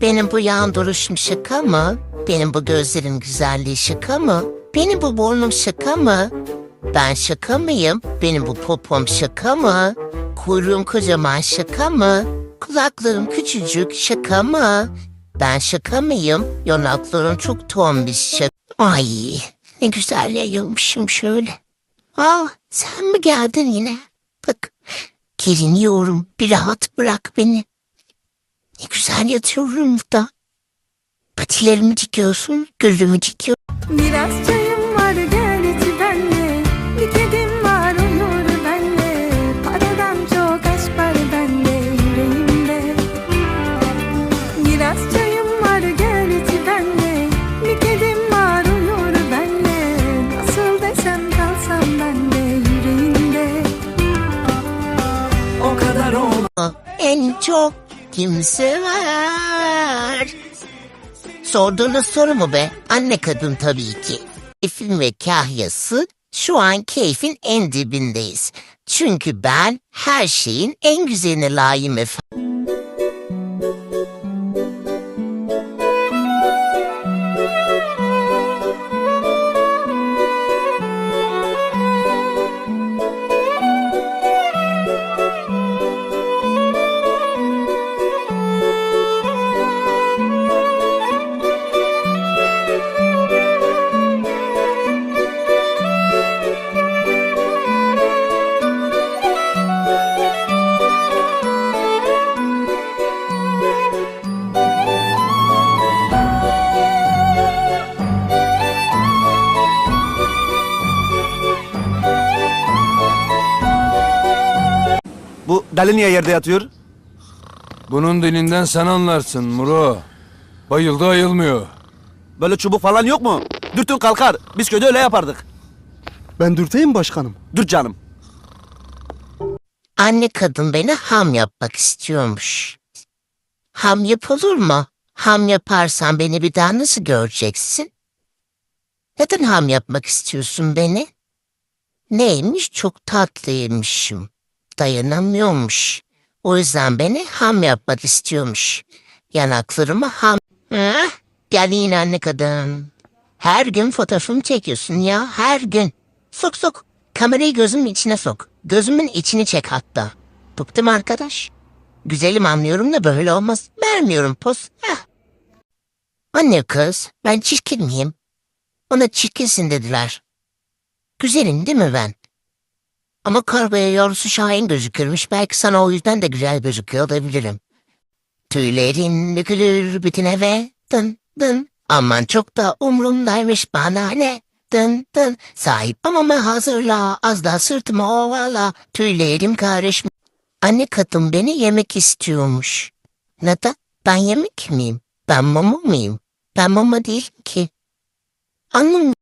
Benim bu yan duruşum şaka mı? Benim bu gözlerin güzelliği şaka mı? Benim bu burnum şaka mı? Ben şaka mıyım? Benim bu popom şaka mı? Kuyruğum kocaman şaka mı? Kulaklarım küçücük şaka mı? Ben şaka mıyım? Yanaklarım çok tombiş şaka. Ay ne güzel yayılmışım şöyle. Aa sen mi geldin yine? Bak geriniyorum bir rahat bırak beni. Ne güzel yatıyorum da. Patilerimi dikiyorsun, gözümü dikiyorsun. Biraz çayım var gel içi benle. Bir kedim var uyur benle. Paradan çok aşk var bende yüreğimde. Biraz çayım var gel içi benle. Bir kedim var uyur benle. Nasıl desem kalsam bende yüreğinde O kadar ol En çok kim sever? Sorduğunuz soru mu be? Anne kadın tabii ki. Keyfin ve kahyası şu an keyfin en dibindeyiz. Çünkü ben her şeyin en güzeline layığım efendim. Bu deli niye yerde yatıyor? Bunun dilinden sen anlarsın Muro. Bayıldı ayılmıyor. Böyle çubuk falan yok mu? Dürtün kalkar. Biz köyde öyle yapardık. Ben dürteyim başkanım. Dürt canım. Anne kadın beni ham yapmak istiyormuş. Ham yapılır mı? Ham yaparsan beni bir daha nasıl göreceksin? Neden ham yapmak istiyorsun beni? Neymiş çok tatlıymışım. Dayanamıyormuş. O yüzden beni ham yapmak istiyormuş. Yanaklarımı ham... Heh, gel yine anne kadın. Her gün fotoğrafımı çekiyorsun ya her gün. Sok sok. Kamerayı gözümün içine sok. Gözümün içini çek hatta. Bıktım arkadaş. Güzelim anlıyorum da böyle olmaz. Vermiyorum poz. Heh. Anne kız ben çirkin miyim? Ona çirkinsin dediler. Güzelim değil mi ben? Ama kargaya yavrusu şahin gözükürmüş. Belki sana o yüzden de güzel gözüküyor olabilirim. Tüylerin dökülür bütün eve. Dın dın. Aman çok da umrumdaymış bana ne. Dın dın. Sahip amama hazırla. Az da sırtıma ovala. Tüylerim karışmış. Anne kadın beni yemek istiyormuş. Neden? Ben yemek miyim? Ben mama mıyım? Ben mama değilim ki. Anlam